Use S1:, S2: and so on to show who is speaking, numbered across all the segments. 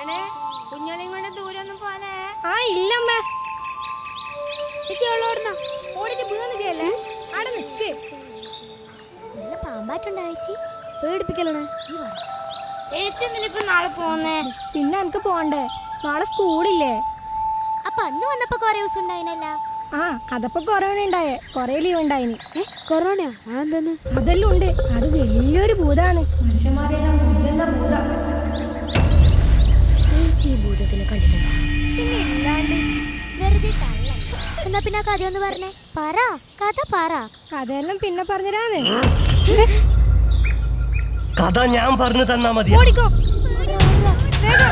S1: എണേ കുഞ്ഞളിയും കൊണ്ട് ദൂരെ ഒന്നും പോലെ
S2: ആ ഇല്ലമ്മേ ചെയ്യല്ലേ അവിടെ നല്ല പാമ്പാറ്റുണ്ടാ ചേച്ചി? പേടിപ്പിക്കലാണ്
S1: ചേച്ചി എന്തിനിപ്പോ നാളെ പോന്നേ?
S2: പിന്നെ എനിക്ക് പോണ്ടേ. നാളെ സ്കൂളില്ലേ.
S3: അപ്പൊ അന്ന് വന്നപ്പോ കൊറേ ദിവസം ഉണ്ടായിനല്ല?
S2: ആ അതപ്പോ കൊറോണ ഉണ്ടായേ. കൊറേ ലീവ് ഉണ്ടായിന്.
S3: കൊറോണയോ? അതെന്താന്ന്?
S2: അതെല്ലാം ഉണ്ട്. അത് വലിയൊരു ഭൂതാണ്. മനുഷ്യന്മാരെല്ലാം പിന്നെ
S3: കഥ ഒന്ന് പറഞ്ഞേ. പറ കഥ പറ.
S2: കഥയെല്ലാം പിന്നെ പറഞ്ഞുതരാന്ന്
S4: കഥ ഞാൻ പറഞ്ഞു തന്നാ മതി
S2: ഓടിക്കോ. വേഗം.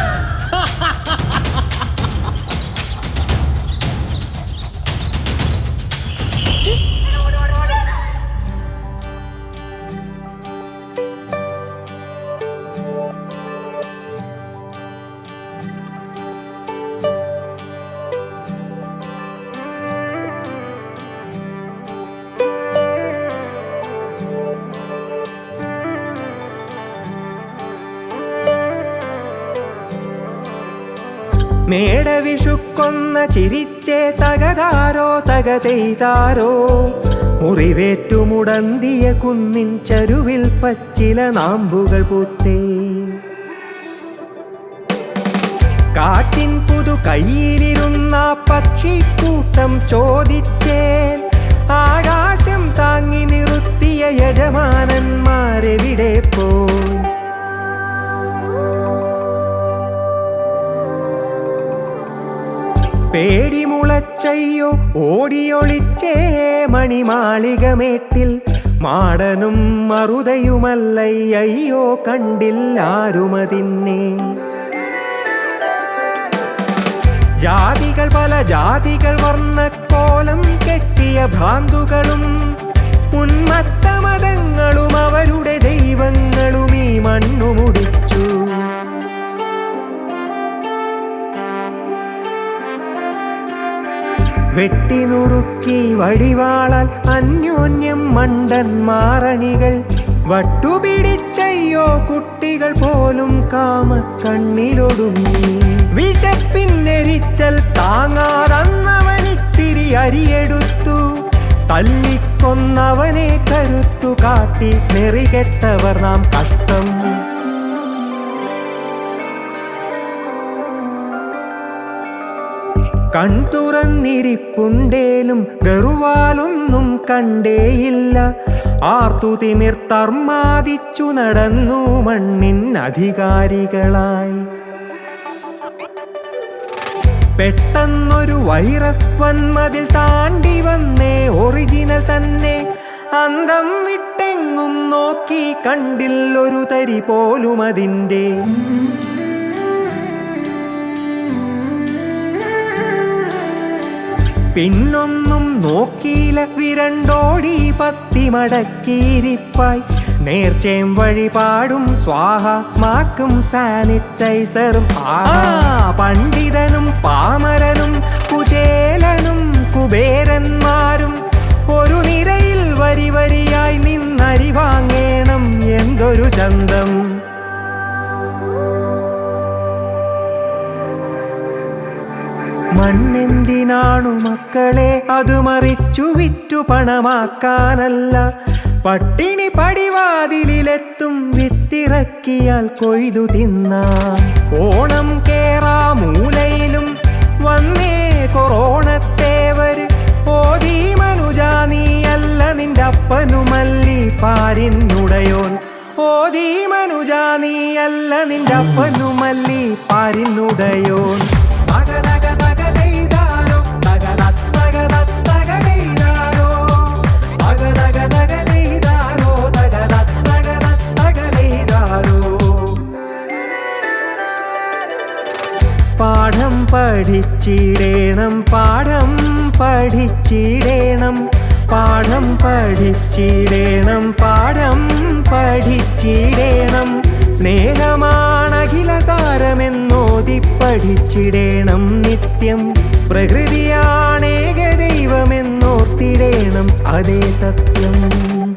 S5: മേടവിഷുക്കൊന്ന ചിരിച്ചേ തകതാരോ തകതെയ്താരോ? മുറിവേറ്റുമുടന്തിയ കുന്നിൻ ചരുവിൽ പച്ചില നാമ്പുകൾ പൂത്തേ. കാട്ടിൻ പുതു കയ്യിലിരുന്ന പക്ഷിക്കൂട്ടം ചോദിച്ചേൻ പേടിമുളച്ചയ്യോ ഓടിയൊളിച്ചേ മണിമാളികമേട്ടിൽ. മാടനും മറുതയുമല്ലയ്യോ കണ്ടില്ലാരുമതിന്നെ ജാതികൾ പല ജാതികൾ വർണക്കോലം കെട്ടിയ ഭ്രാന്തുകളും വെട്ടിനുറുക്കി വടിവാളാൽ അന്യോന്യം മണ്ടൻ മാറണികൾ. വട്ടുപിടിച്ചയ്യോ കുട്ടികൾ പോലും കാമ കണ്ണിലൊടുങ്ങി വിശപ്പിന്നെരിച്ചൽ താങ്ങാതന്നവനിത്തിരി അരിയെടുത്തു. തല്ലിക്കൊന്നവനെ കരുത്തു കാട്ടി. നെറികെട്ടവർ നാം കഷ്ടം കൺതുറന്നിരിപ്പുണ്ടേലും ഗറുവാലൊന്നും കണ്ടേയില്ല. ആർത്തുതിമിർ തർമാദിച്ചു നടന്നു മണ്ണിൻ അധികാരികളായി. പെട്ടെന്നൊരു വൈറസ് വന്മതിൽ താണ്ടി വന്നേ ഒറിജിനൽ തന്നെ. അന്തം വിട്ടെങ്ങും നോക്കി കണ്ടില്ലൊരു തരി പോലും അതിന്റെ പിന്നൊന്നും നോക്കിയില്ല. വിരണ്ടോടി പത്തി മടക്കിയിരിപ്പായി. നേർച്ചയും വഴിപാടും സ്വാഹ മാസ്കും സാനിറ്റൈസറും ആ പണ്ഡിതനും പാമരനും കുചേലനും കുബേരന്മാരും. ഒരു നിരയിൽ വരി വരിയായി നിന്നരി വാങ്ങേണം എന്തൊരു ചന്തം. മണ്ണെന്തിനാണു മക്കളെ അത് മറിച്ചു വിറ്റു പണമാക്കാനല്ല? പട്ടിണി പടിവാതിലെത്തും വിത്തിറക്കിയാൽ കൊയ്തു തിന്ന. ഓണം കേറാ മൂലയിലും വന്നേ കൊറോണത്തേവര് ഓതി മനുജാ നീയല്ല നിന്റെ അപ്പനുമല്ലി പാരിനുടയോൻ ഓതി മനുജാ നീയല്ല നിന്റെ അപ്പനുമല്ലി പാരിനുടയോൻ പഠിച്ചിടേണം പാഠം പഠിച്ചിടേണം. പാഠം പഠിച്ചിടേണം പാഠം പഠിച്ചിടേണം. സ്നേഹമാണഖില സാരമെന്നോതി പഠിച്ചിടേണം നിത്യം പ്രകൃതിയാണേക ദൈവമെന്നോർത്തിടേണം അതേ സത്യം.